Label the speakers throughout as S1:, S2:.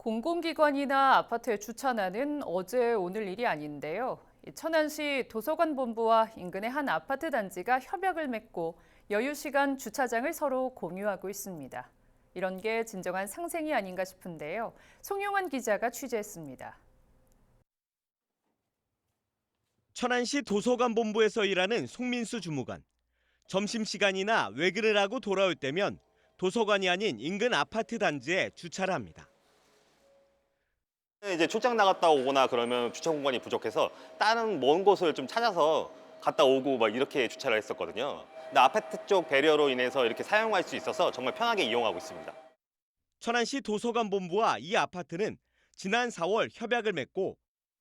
S1: 공공기관이나 아파트에 주차나는 어제 오늘 일이 아닌데요. 이 천안시 도서관 본부와 인근의 한 아파트 단지가 협약을 맺고 여유 시간 주차장을 서로 공유하고 있습니다. 이런 게 진정한 상생이 아닌가 싶은데요. 송용환 기자가 취재했습니다.
S2: 천안시 도서관 본부에서 일하는 송민수 주무관. 점심시간이나 외근을 하고 돌아올 때면 도서관이 아닌 인근 아파트 단지에 주차를 합니다.
S3: 이제 출장 나갔다 오거나 그러면 주차 공간이 부족해서 다른 먼 곳을 좀 찾아서 갔다 오고 막 이렇게 주차를 했었거든요. 근데 아파트 쪽 배려로 인해서 이렇게 사용할 수 있어서 정말 편하게 이용하고 있습니다.
S2: 천안시 도서관 본부와 이 아파트는 지난 4월 협약을 맺고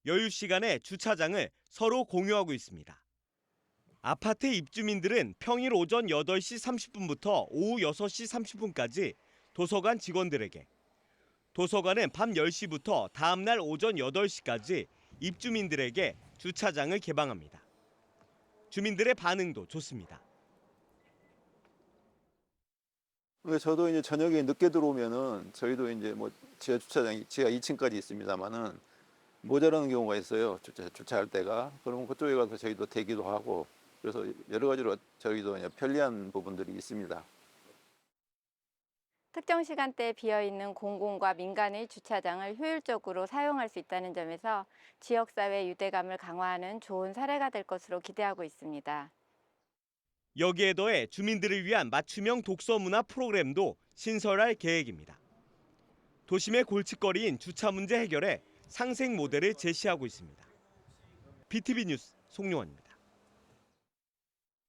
S2: 여유 시간에 주차장을 서로 공유하고 있습니다. 아파트 입주민들은 평일 오전 8시 30분부터 오후 6시 30분까지 도서관 직원들에게 도서관은 밤 10시부터 다음 날 오전 8시까지 입주민들에게 주차장을 개방합니다. 주민들의 반응도 좋습니다.
S4: 저도 이제 저녁에 늦게 들어오면은 저희도 이제 뭐 지하 주차장이 지하 2층까지 있습니다만은 모자라는 경우가 있어요. 주차, 주차할 때가. 그러면 그쪽에 가서 저희도 대기도 하고 그래서 여러 가지로 저희도 편리한 부분들이 있습니다.
S5: 특정 시간대에 비어 있는 공공과 민간의 주차장을 효율적으로 사용할 수 있다는 점에서 지역사회 유대감을 강화하는 좋은 사례가 될 것으로 기대하고 있습니다.
S2: 여기에 더해 주민들을 위한 맞춤형 독서 문화 프로그램도 신설할 계획입니다. 도심의 골칫거리인 주차 문제 해결에 상생 모델을 제시하고 있습니다. BTV 뉴스 송용환입니다.